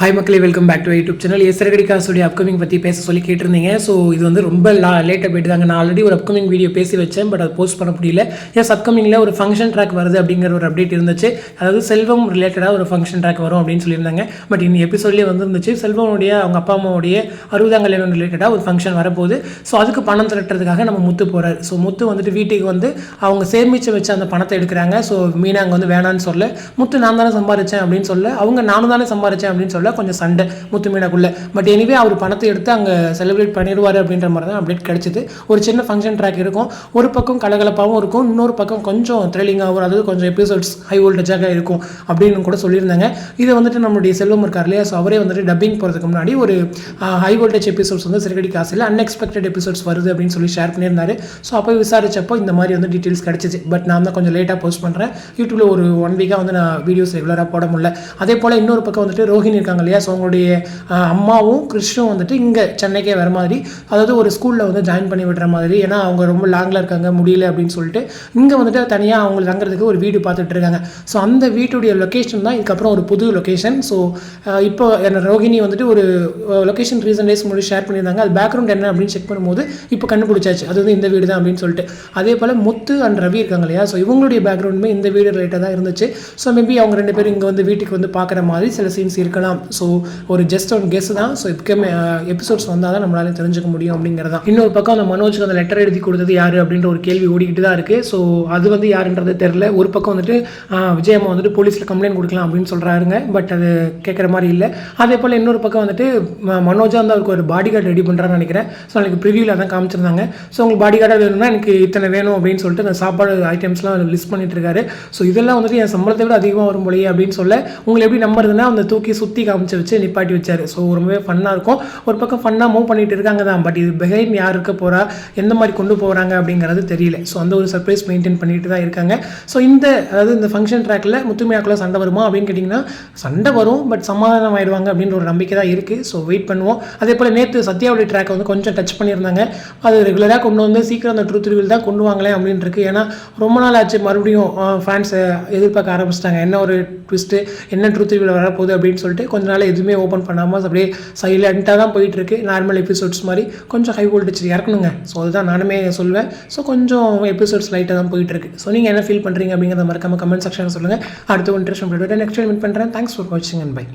Hi மக்களே welcome back to YouTube channel எஸ்ரகடி காசுடைய upcoming பற்றி பேச சொல்லி கேட்டிருந்தீங்க. ஸோ இது வந்து ரொம்ப லா லேட்டாக போயிட்டு தாங்க. நான் ஆல்ரெடி ஒரு அப்கமிங் வீடியோ பேசி வச்சேன் பட் அதை போஸ்ட் பண்ண முடியல. எஸ் அப்கமிங்கில் ஒரு ஃபங்க்ஷன் ட்ராக் வருது அப்படிங்கிற ஒரு அப்டேட் இருந்துச்சு. அதாவது செல்வம் ரிலேட்டடாக ஒரு ஃபங்க்ஷன் ட்ராக் வரும் அப்படின்னு சொல்லியிருந்தாங்க. பட் இந்த எபிசோட்லேயே வந்துருந்துச்சு. செல்வனுடைய அவங்க அப்பா அம்மாவுடைய அறுபதாம் கல்யாணம் ரிலேட்டடாக ஒரு ஃபங்க்ஷன் வரப்போகுது. ஸோ அதுக்கு பணம் திரட்டுறதுக்காக நம்ம முத்து போகிறார் ஸோ முத்து வந்துட்டு வீட்டுக்கு வந்து அவங்க சேமித்து வச்சு அந்த பணத்தை எடுக்கிறாங்க. ஸோ மீனா அங்கே வந்து வேணான்னு சொல்ல முத்து நான் தானே சம்பாரிச்சேன் அப்படின்னு சொல்ல அவங்க நானும் தானே சம்பாரிச்சேன் அப்படின்னு சொல்ல கொஞ்சம் சண்டை முத்துமீனாக்குள்ளே. பட் எனிவே அவர் பணத்தை எடுத்து அங்கே செலிப்ரேட் பண்ணிடுவார் அப்படின்ற மாதிரி தான் அப்டேட் கிடச்சிது. ஒரு சின்ன ஃபங்க்ஷன் ட்ராக் இருக்கும். ஒரு பக்கம் கலகலப்பாகவும் இருக்கும். இன்னொரு பக்கம் கொஞ்சம் த்ரில்லிங்காகவும் அதாவது கொஞ்சம் எபிசோட்ஸ் ஹை வோல்டேஜாக இருக்கும் அப்படின்னு கூட சொல்லியிருந்தாங்க. இதை வந்துட்டு நம்மளுடைய செல்வம் இருக்கார் இல்லையா? ஸோ அவரே வந்துட்டு டப்பிங் போகிறதுக்கு முன்னாடி ஒரு ஹை வோல்டேஜ் எபிசோட்ஸ் வந்து சிறுகடி காசில் அன்எக்ஸ்பெக்டட் எபிசோட்ஸ் வருது அப்படின்னு சொல்லி ஷேர் பண்ணியிருந்தாரு. ஸோ அப்போ விசாரிச்சப்போ இந்த மாதிரி வந்து டீட்டெயில்ஸ் கிடச்சிச்சு பட் நான் தான் கொஞ்சம் லேட்டாக போஸ்ட் பண்ணுறேன் யூடியூப்ல ஒரு ஒன் வீக்காக வந்து நான் வீடியோஸ் ரெகுலராக போட முடியல. அதே போல் இன்னொரு பக்கம் வந்துட்டு ரோஹிணி இருக்காங்க இல்லையா? ஸோ அவங்களுடைய அம்மாவும் கிருஷ்ணும் வந்துட்டு இங்கே சென்னைக்கே வர மாதிரி அதாவது ஒரு ஸ்கூலில் வந்து ஜாயின் பண்ணி விடுற மாதிரி ஏன்னா அவங்க ரொம்ப லாங்கில் இருக்காங்க முடியல அப்படின்னு சொல்லிட்டு இங்கே வந்துட்டு தனியாக அவங்க தங்குறதுக்கு ஒரு வீடு பார்த்துட்டு இருக்காங்க. ஸோ அந்த வீட்டுடைய லொக்கேஷன் தான் இதுக்கப்புறம் ஒரு புது லொக்கேஷன் ஸோ இப்போ என்ன ரோஹிணி வந்துட்டு ஒரு லொக்கேஷன் ரீசன் டேஸ் முன்னாடி ஷேர் பண்ணியிருந்தாங்க. அது பேக்ரவுண்ட் என்ன அப்படின்னு செக் பண்ணும்போது இப்போ கண்டுபிடிச்சாச்சு. அது வந்து இந்த வீடு தான் அப்படின்னு சொல்லிட்டு. அதே போல் முத்து அண்ட் ரவி இருக்காங்க இல்லையா? ஸோ இவங்களுடைய பேக்ரவுண்டுமே இந்த வீடு ரிலேட்டாக தான் இருந்துச்சு. ஸோ மேபி அவங்க ரெண்டு பேரும் இங்கே வந்து வீட்டுக்கு வந்து பார்க்குற மாதிரி சில சீன்ஸ் இருக்கலாம். ஸோ ஒரு ஜஸ்ட் ஒன் கெஸ் தான். ஸோ இதுக்கே எபிசோட்ஸ் uh, வந்தால் தான் நம்மளால தெரிஞ்சுக்க முடியும் அப்படிங்கிறது தான் இன்னொரு பக்கம் அந்த மனோஜுக்கு அந்த லெட்டர் எழுதி கொடுத்தது யார் அப்படின்ற ஒரு கேள்வி ஓடிக்கிட்டு தான் இருக்குது ஸோ அது வந்து யாருன்றது தெரில ஒரு பக்கம் வந்துட்டு விஜயம்மா வந்துட்டு போலீஸில் கம்ப்ளைண்ட் கொடுக்கலாம் அப்படின்னு சொல்கிறாருங்க பட் அது கேட்குற மாதிரி இல்லை. அதே போல் இன்னொரு பக்கம் வந்துட்டு மனோஜா வந்து அவருக்கு ஒரு பாடி கார்டு ரெடி பண்ணுறான்னு நினைக்கிறேன் ஸோ எனக்கு ப்ரிவியூவில் தான் காமிச்சிருந்தாங்க. ஸோ உங்களுக்கு பாடி கார்டாக வேணும்னா எனக்கு இத்தனை வேணும் அப்படின்னு சொல்லிட்டு அந்த சாப்பாடு ஐட்டம்ஸ்லாம் லிஸ்ட் பண்ணிட்டு இருக்காரு. ஸோ இதெல்லாம் வந்துட்டு என் சம்பளத்தை விட அதிகமாக வரும் போலயே அப்படின்னு சொல்ல உங்களை எப்படி நம்புறதுன்னா அந்த தூக்கி சுற்றி காமிச்சு வச்சு நிப்பாட்டி வச்சார். ஸோ ரொம்பவே ஃபன்னாக இருக்கும். ஒரு பக்கம் ஃபன்னாக மூவ் பண்ணிட்டு இருக்காங்க தான். பட் இது பிஹைண்ட் யார் இருக்க போகிறா எந்த மாதிரி கொண்டு போகிறாங்க அப்படிங்கிறது தெரியல. ஸோ அந்த ஒரு சர்ப்ரைஸ் மெயின்டைன் பண்ணிட்டு தான் இருக்காங்க. ஸோ இந்த அதாவது இந்த ஃபங்க்ஷன் ட்ராக்கில் முத்துமையாக்குள்ள சண்டை வருமா அப்படின்னு கேட்டிங்கன்னா சண்டை வரும். பட் சமாதானம் ஆயிடுவாங்க அப்படின்ற ஒரு நம்பிக்கை தான் இருக்குது ஸோ வெயிட் பண்ணுவோம். அதே போல் நேற்று சத்யாவுடைய ட்ராக்கை வந்து கொஞ்சம் டச் பண்ணியிருந்தாங்க. அது ரெகுலராக கொண்டு வந்து சீக்கிரம் அந்த ட்ரூத் ரிவில் தான் கொண்டு வாங்களேன் அப்படின்னு இருக்கு. ஏன்னா ரொம்ப நாள் ஆச்சு மறுபடியும் ஃபேன்ஸை எதிர்பார்க்க ஆரம்பிச்சிட்டாங்க. என்ன ஒரு ட்விஸ்ட்டு என்ன ட்ரூத் ரிவில் வரப்போகுது அப்படின்னு சொல்லிட்டு கொஞ்சம் நாள் எதுவுமே ஓப்பன் பண்ணாமல் அப்படியே சைலண்ட்டாக தான் போயிட்டுருக்கு. நார்மல் எபிசோட்ஸ் மாதிரி. கொஞ்சம் ஹை வோல்டேஜ் இறக்கணுங்க. ஸோ அதுதான் நானுமே சொல்வேன். ஸோ கொஞ்சம் எபிசோட்ஸ் லைட்டாக தான் போயிட்டு இருக்கு ஸோ நீங்கள் என்ன ஃபீல் பண்ணுறீங்க அப்படிங்கிறத மறக்காமல் கமெண்ட் செக்ஷனில் சொல்லுங்கள் அடுத்த ஒரு இன்ட்ரெஸ்ட் நெக்ஸ்ட் மீட் பண்ணுறேன் தேங்க்ஸ் ஃபார் வாட்சிங் அண்ட் பை